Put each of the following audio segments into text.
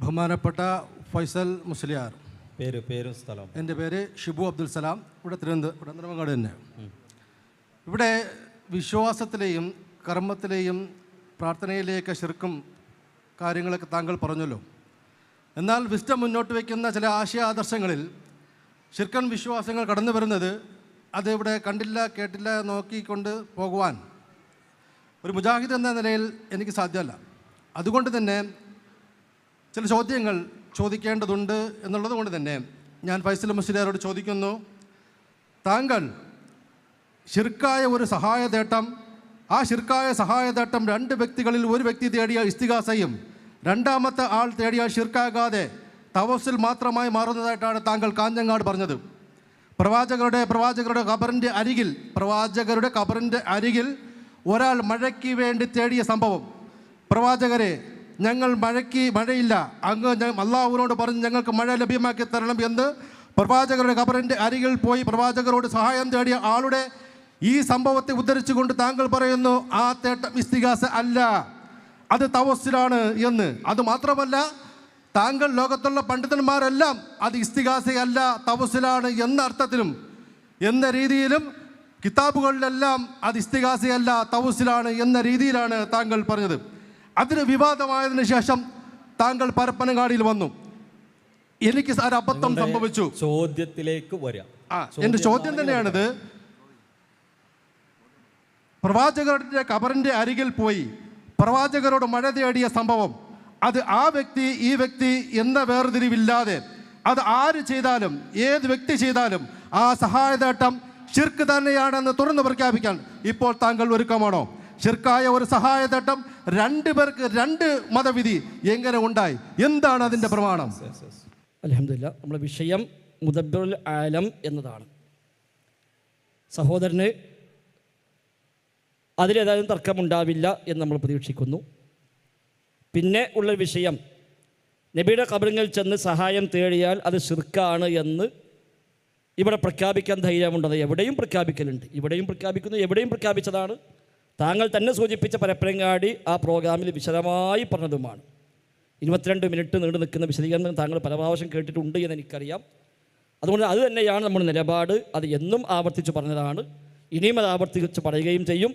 ബഹുമാനപ്പെട്ട ഫൈസൽ മുസ്ലിയാർ. പേര് പേരും സ്ഥലം എന്റെ പേര് ഷിബു അബ്ദുൽ സലാം. ഇവിടെ തിരുവനന്തപുരം തിരുവനന്തപുരങ്ങാട് തന്നെ. ഇവിടെ വിശ്വാസത്തിലെയും കർമ്മത്തിലെയും പ്രാർത്ഥനയിലേക്ക് ശിർക്കും കാര്യങ്ങളൊക്കെ താങ്കൾ പറഞ്ഞല്ലോ. എന്നാൽ വിസ്റ്റം മുന്നോട്ട് വയ്ക്കുന്ന ചില ആശയ ആദർശങ്ങളിൽ ശിർക്കൻ വിശ്വാസങ്ങൾ കടന്നു വരുന്നത് അത് ഇവിടെ കണ്ടില്ല കേട്ടില്ല നോക്കിക്കൊണ്ട് പോകുവാൻ ഒരു മുജാഹിദ് എന്ന നിലയിൽ എനിക്ക് സാധ്യമല്ല. അതുകൊണ്ട് തന്നെ ചില ചോദ്യങ്ങൾ ചോദിക്കേണ്ടതുണ്ട് എന്നുള്ളത് കൊണ്ട് തന്നെ ഞാൻ ഫൈസൽ മുസ്ലിയാരോട് ചോദിക്കുന്നു താങ്കൾ ഷിർക്കായ ഒരു സഹായതേട്ടം ആ ഷിർക്കായ സഹായതേട്ടം രണ്ട് വ്യക്തികളിൽ ഒരു വ്യക്തി തേടിയ ഇസ്തികാസയും രണ്ടാമത്തെ ആൾ തേടിയ ഷിർക്കാകാതെ തവസിൽ മാത്രമായി മാറുന്നതായിട്ടാണ് താങ്കൾ കാഞ്ഞങ്ങാട് പറഞ്ഞത്. പ്രവാചകരുടെ പ്രവാചകരുടെ ഖബറിന്റെ അരികിൽ പ്രവാചകരുടെ ഖബറിന്റെ അരികിൽ ഒരാൾ മഴയ്ക്ക് വേണ്ടി തേടിയ സംഭവം. പ്രവാചകരെ ഞങ്ങൾ മഴയ്ക്ക് മഴയില്ല. അങ്ങ് അള്ളാഹുവിനോട് പറഞ്ഞ് ഞങ്ങൾക്ക് മഴ ലഭ്യമാക്കി തരണം എന്ന് പ്രവാചകരുടെ ഖബറിന്റെ അരികിൽ പോയി പ്രവാചകരോട് സഹായം തേടിയ ആളുടെ ഈ സംഭവത്തെ ഉദ്ധരിച്ചുകൊണ്ട് താങ്കൾ പറയുന്നു ആ തേട്ടം ഇസ്തികാസ അല്ല. അത് തവസ്സിലാണ് എന്ന്. അത് മാത്രമല്ല താങ്കൾ ലോകത്തുള്ള പണ്ഡിതന്മാരെല്ലാം അത് ഇസ്തികാസയല്ല തവസ്സിലാണ് എന്ന അർത്ഥത്തിലും എന്ന രീതിയിലും കിതാബുകളിലെല്ലാം അത് ഇസ്തികാസയല്ല തവസ്സിലാണ് എന്ന രീതിയിലാണ് താങ്കൾ പറഞ്ഞത്. അതിന് വിവാദമായതിനു ശേഷം താങ്കൾ പരപ്പനങ്ങാടിയിൽ വന്നു. എനിക്ക് സാർ അബദ്ധം സംഭവിച്ചു. ചോദ്യത്തിലേക്ക് വരാം. ആ എന്റെ ചോദ്യം തന്നെയാണിത്. പ്രവാചകരുടെ കബറിന്റെ അരികിൽ പോയി. പ്രവാചകരോട് മഴ തേടിയ സംഭവം. അത് ആ വ്യക്തി ഈ വ്യക്തി എന്ന വേർതിരിവില്ലാതെ അത് ആര് ചെയ്താലും ഏത് വ്യക്തി ചെയ്താലും ആ സഹായതേട്ടം ഷിർക്ക് തന്നെയാണെന്ന് തുറന്നു പ്രഖ്യാപിക്കാൻ ഇപ്പോൾ താങ്കൾ ഒരുക്കമാണോ? ഷിർക്കായ ഒരു സഹായതട്ടം രണ്ട് പേർക്ക് രണ്ട് മതവിധി എങ്ങനെ ഉണ്ടായി? എന്താണ് അതിന്റെ പ്രമാണം? അലഹമില്ല നമ്മുടെ വിഷയം മുദബ്ബുൽ ആലം എന്നതാണ്. സഹോദരന് അതിലേതായാലും തർക്കമുണ്ടാവില്ല എന്ന് നമ്മൾ പ്രതീക്ഷിക്കുന്നു. പിന്നെ ഉള്ള വിഷയം നബിയുടെ കബറിങ്ങളിൽ ചെന്ന് സഹായം തേടിയാൽ അത് ശിർക്കാണ് എന്ന് ഇവിടെ പ്രഖ്യാപിക്കാൻ ധൈര്യമുണ്ടത്. എവിടെയും പ്രഖ്യാപിക്കലുണ്ട്. ഇവിടെയും പ്രഖ്യാപിക്കുന്നു എവിടെയും പ്രഖ്യാപിച്ചതാണ്. താങ്കൾ തന്നെ സൂചിപ്പിച്ച പരപ്പനങ്ങാടി ആ പ്രോഗ്രാമിൽ വിശദമായി പറഞ്ഞതുമാണ്. ഇരുപത്തിരണ്ട് മിനിറ്റ് നീണ്ടു നിൽക്കുന്ന വിശദീകരണം താങ്കൾ പല പ്രാവശ്യം കേട്ടിട്ടുണ്ട് എന്ന് എനിക്കറിയാം. അതുകൊണ്ട് അത് തന്നെയാണ് നമ്മുടെ നിലപാട്. അത് എന്നും ആവർത്തിച്ച് പറഞ്ഞതാണ്. ഇനിയും അത് ആവർത്തിച്ച് പറയുകയും ചെയ്യും.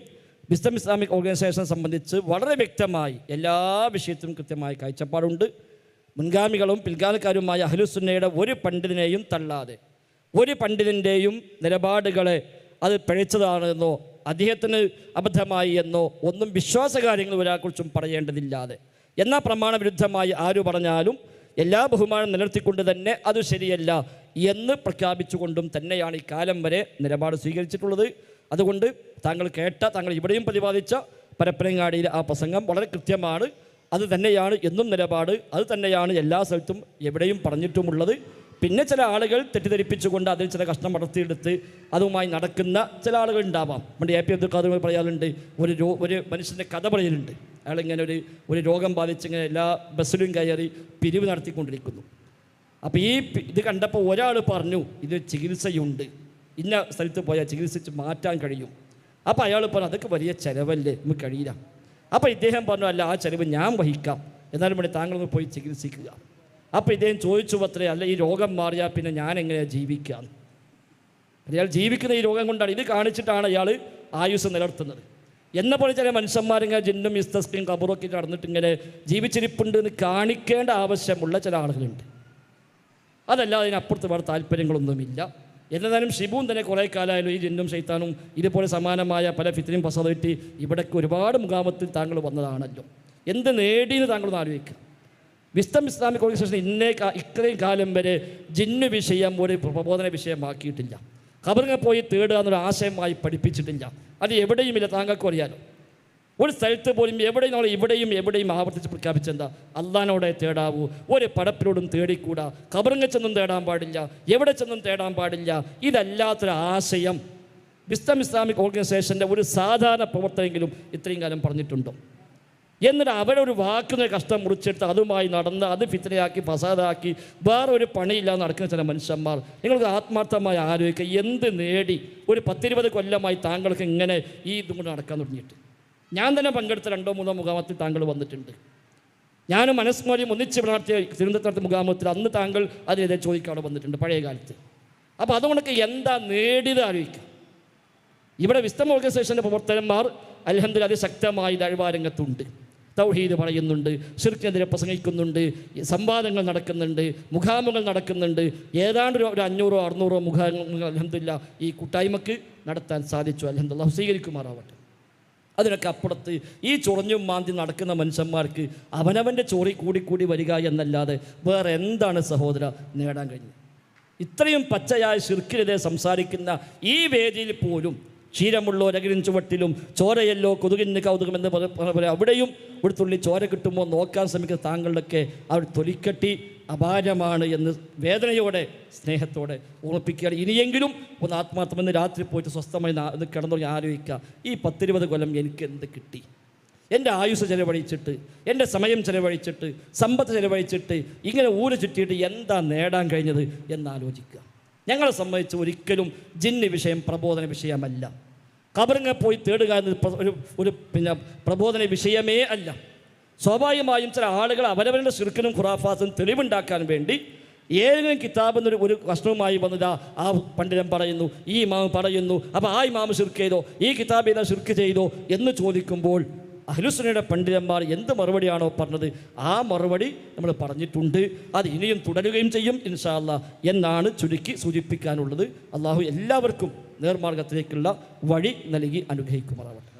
വിസ്തം ഇസ്ലാമിക് ഓർഗനൈസേഷനെ സംബന്ധിച്ച് വളരെ വ്യക്തമായി എല്ലാ വിഷയത്തിലും കൃത്യമായ കാഴ്ചപ്പാടുണ്ട്. മുൻഗാമികളും പിൽഗാമിക്കാരുമായ അഹ്ലുസുന്നയുടെ ഒരു പണ്ഡിതനെയും തള്ളാതെ ഒരു പണ്ഡിതന്റെയും നിലപാടുകളെ അത് പിഴച്ചതാണെന്നോ അദ്ദേഹത്തിന് അബദ്ധമായി എന്നോ ഒന്നും വിശ്വാസകാര്യങ്ങൾ ഒരാളെക്കുറിച്ചും പറയേണ്ടതില്ലാതെ. എന്നാൽ പ്രമാണവിരുദ്ധമായി ആര് പറഞ്ഞാലും എല്ലാ ബഹുമാനം നിലനിർത്തിക്കൊണ്ട് തന്നെ അത് ശരിയല്ല എന്ന് പ്രഖ്യാപിച്ചുകൊണ്ടും തന്നെയാണ് ഈ കാലം വരെ നിലപാട് സ്വീകരിച്ചിട്ടുള്ളത്. അതുകൊണ്ട് താങ്കൾ കേട്ട താങ്കൾ ഇവിടെയും പ്രതിപാദിച്ച പരപ്പനങ്ങാടിയിലെ ആ പ്രസംഗം വളരെ കൃത്യമാണ്. അത് തന്നെയാണ് എന്നും നിലപാട് അത് തന്നെയാണ് എല്ലാ സ്ഥലത്തും എവിടെയും പറഞ്ഞിട്ടുമുള്ളത്. പിന്നെ ചില ആളുകൾ തെറ്റിദ്ധരിപ്പിച്ചുകൊണ്ട് അതിൽ ചില കഷ്ണം വളർത്തിയെടുത്ത് അതുമായി നടക്കുന്ന ചില ആളുകൾ ഉണ്ടാവാം. നമ്മുടെ എ പി അബ്ദുൽ ഖാദർ പറയാറുണ്ട് ഒരു രോ ഒരു മനുഷ്യന്റെ കഥ പറയലുണ്ട് അയാളിങ്ങനെ ഒരു ഒരു രോഗം ബാധിച്ച് ഇങ്ങനെ എല്ലാ ബസ്സിലും കയറി പിരിവ് നടത്തിക്കൊണ്ടിരിക്കുന്നു. അപ്പോൾ ഈ ഇത് കണ്ടപ്പോൾ ഒരാൾ പറഞ്ഞു ഇത് ചികിത്സയുണ്ട്. ഇന്ന സ്ഥലത്ത് പോയാൽ ചികിത്സിച്ച് മാറ്റാൻ കഴിയും. അപ്പോൾ അയാൾ പറഞ്ഞു അതൊക്കെ വലിയ ചിലവല്ലേ നമുക്ക് കഴിയില്ല. അപ്പോൾ ഇദ്ദേഹം പറഞ്ഞു അല്ല ആ ചിലവ് ഞാൻ വഹിക്കാം. എന്നാലും വേണ്ടി താങ്കളൊന്ന് പോയി ചികിത്സിക്കുക. അപ്പോൾ ഇദ്ദേഹം ചോദിച്ചു അത്രേ അല്ല ഈ രോഗം മാറിയാൽ പിന്നെ ഞാൻ എങ്ങനെയാണ് ജീവിക്കാം? അയാൾ ജീവിക്കുന്ന ഈ രോഗം കൊണ്ടാണ്. ഇത് കാണിച്ചിട്ടാണ് അയാൾ ആയുസ് നിലനിർത്തുന്നത്. എന്നെ പോലെ ചില മനുഷ്യന്മാരിങ്ങനെ ജിന്നും ഇസ്തസ്കയും കബറൊക്കെ നടന്നിട്ട് ഇങ്ങനെ ജീവിച്ചിരിപ്പുണ്ട് എന്ന് കാണിക്കേണ്ട ആവശ്യമുള്ള ചില ആളുകളുണ്ട്. അതല്ലാതെ അതിനപ്പുറത്ത് വേറെ താല്പര്യങ്ങളൊന്നുമില്ല. എന്നാലും ഷിബുവും തന്നെ കുറേ കാലമായാലും ഈ ജിന്നും ഷെയ്ത്താനും ഇതുപോലെ സമാനമായ പല ഫിത്തിനും പസതയിട്ട് ഇവിടേക്ക് ഒരുപാട് മുഖാമത്തിൽ താങ്കൾ വന്നതാണല്ലോ. എന്ത് നേടിയെന്ന് താങ്കളൊന്ന് ആലോചിക്കുക വിസ്തം ഇസ്ലാമിക് ഓർഗനൈസേഷൻ ഇന്നേ ഇത്രയും കാലം വരെ ജിന്ന് വിഷയം ഒരു പ്രബോധന വിഷയമാക്കിയിട്ടില്ല. ഖബറിനെ പോയി തേടുക എന്നൊരു ആശയമായി പഠിപ്പിച്ചിട്ടില്ല. അത് എവിടെയുമില്ല താങ്കൾക്കും അറിയാലോ. ഒരു സ്ഥലത്ത് പോലും എവിടെയും നമ്മൾ ഇവിടെയും എവിടെയും ആവർത്തിച്ച് പ്രഖ്യാപിച്ചെന്താ അള്ളഹാനോടെ തേടാവൂ. ഒരു പടപ്പിനോടും തേടിക്കൂടാ. കബറിങ്ങ ചെന്നും തേടാൻ പാടില്ല. എവിടെ ചെന്നും തേടാൻ പാടില്ല. ഇതല്ലാത്തൊരു ആശയം വിസ്തം ഇസ്ലാമിക് ഓർഗനൈസേഷന്റെ ഒരു സാധാരണ പ്രവർത്തനമെങ്കിലും ഇത്രയും കാലം പറഞ്ഞിട്ടുണ്ടോ? എന്നിട്ട് അവരൊരു വാക്കിന് കഷ്ടം മുറിച്ചെടുത്ത് അതുമായി നടന്ന് അത് ഫിത്തനയാക്കി ഫസാദാക്കി വേറെ ഒരു പണിയില്ലാതെ നടക്കുന്ന ചില മനുഷ്യന്മാർ. നിങ്ങൾക്ക് ആത്മാർത്ഥമായി ആലോചിക്കുക എന്ത് നേടി ഒരു പത്തിരുപത് കൊല്ലമായി താങ്കൾക്ക് ഇങ്ങനെ ഈ ഇതും നടക്കാൻ തുടങ്ങിയിട്ട്. ഞാൻ തന്നെ പങ്കെടുത്ത രണ്ടോ മൂന്നോ മുഖാമത്തിൽ താങ്കൾ വന്നിട്ടുണ്ട്. ഞാനും മനസ്മോലിയും ഒന്നിച്ച് നടത്തിയ തിരുവനന്തപുരത്ത് മുഖാമത്തിൽ അന്ന് താങ്കൾ അതിനെതിരെ ചോദിക്കാതെ വന്നിട്ടുണ്ട് പഴയ കാലത്ത്. അപ്പോൾ അതുകൊണ്ടൊക്കെ എന്താ നേടിയത് ആലോചിക്കുക ഇവിടെ വിസ്തം ഓർഗനൈസേഷന്റെ പ്രവർത്തകന്മാർ അലഹമ്മദ് അതിശക്തമായി ദഴവാരംഗത്തുണ്ട്. തൗഹീദ് പറയുന്നുണ്ട് ഷിർക്കെതിരെ പ്രസംഗിക്കുന്നുണ്ട് സംവാദങ്ങൾ നടക്കുന്നുണ്ട് മുഖാമുകൾ നടക്കുന്നുണ്ട്. ഏതാണ്ട് ഒരു- അഞ്ഞൂറോ അറുന്നൂറോ മുഖാമുകൾ അലഹമില്ല ഈ കൂട്ടായ്മക്ക് നടത്താൻ സാധിച്ചു. അലഹമില്ല സ്വീകരിക്കുമാറാവട്ടെ. അതിനൊക്കെ അപ്പുറത്ത് ഈ ചൊറഞ്ഞും മാന്തി നടക്കുന്ന മനുഷ്യന്മാർക്ക് അവനവന്റെ ചോറി കൂടിക്കൂടി കൂടി വരിക എന്നല്ലാതെ വേറെ എന്താണ് സഹോദര നേടാൻ കഴിഞ്ഞത്? ഇത്രയും പച്ചയായ ശിർക്കിനെതിരെ സംസാരിക്കുന്ന ഈ വേദിയിൽ പോലും ക്ഷീരമുള്ളോ രകിരിൻ ചുവട്ടിലും ചോരയല്ലോ കൊതുകിന് കൗതുകമെന്ന് പറഞ്ഞ അവിടെയും ഒരു തുള്ളി ചോര കിട്ടുമ്പോൾ നോക്കാൻ ശ്രമിക്കുന്ന താങ്കളുടെയൊക്കെ അവർ തൊലിക്കെട്ടി അപാരമാണ് എന്ന് വേദനയോടെ സ്നേഹത്തോടെ ഓർമ്മിപ്പിക്കുകയാണ് ഇനിയെങ്കിലും ഒന്ന് ആത്മാർത്ഥമെന്ന് രാത്രി പോയിട്ട് സ്വസ്ഥമായി കിടന്നു ആലോചിക്കുക. ഈ പത്തിരുപത് കൊല്ലം എനിക്ക് എന്ത് കിട്ടി? എന്റെ ആയുസ് ചിലവഴിച്ചിട്ട് എന്റെ സമയം ചിലവഴിച്ചിട്ട് സമ്പത്ത് ചിലവഴിച്ചിട്ട് ഇങ്ങനെ ഊര് ചുറ്റിയിട്ട് എന്താ നേടാൻ കഴിഞ്ഞത് എന്നാലോചിക്കുക ഞങ്ങളെ സംബന്ധിച്ച് ഒരിക്കലും ജിന്ന് വിഷയം പ്രബോധന വിഷയമല്ല. കബറിങ്ങെ പോയി തേടുക എന്നത് ഒരു ഒരു പിന്നെ പ്രബോധന വിഷയമേ അല്ല. സ്വാഭാവികമായും ചില ആളുകൾ അവരവരുടെ ശിർക്കിനും ഖുറാഫാസും തെളിവുണ്ടാക്കാൻ വേണ്ടി ഏതെങ്കിലും കിതാബ് എന്നൊരു ഒരു കഷ്ണവുമായി വന്നതാ ആ പണ്ഡിതൻ പറയുന്നു ഈ ഇമാമ് പറയുന്നു അപ്പോൾ ആ ഇമാം ശിർക്ക് ചെയ്തോ ഈ കിതാബ് ചെയ്താൽ ശിർക്ക് ചെയ്തോ എന്ന് ചോദിക്കുമ്പോൾ അഹ്ലുസുനയുടെ പണ്ഡിതന്മാർ എന്ത് മറുപടിയാണോ പറഞ്ഞത് ആ മറുപടി നമ്മൾ പറഞ്ഞിട്ടുണ്ട്. അത് ഇനിയും തുടരുകയും ചെയ്യും ഇൻഷാല്ല എന്നാണ് ചുരുക്കി സൂചിപ്പിക്കാനുള്ളത്. അള്ളാഹു എല്ലാവർക്കും നേർമാർഗത്തിലേക്കുള്ള വഴി നൽകി അനുഗ്രഹിക്കുമാറാവട്ടെ.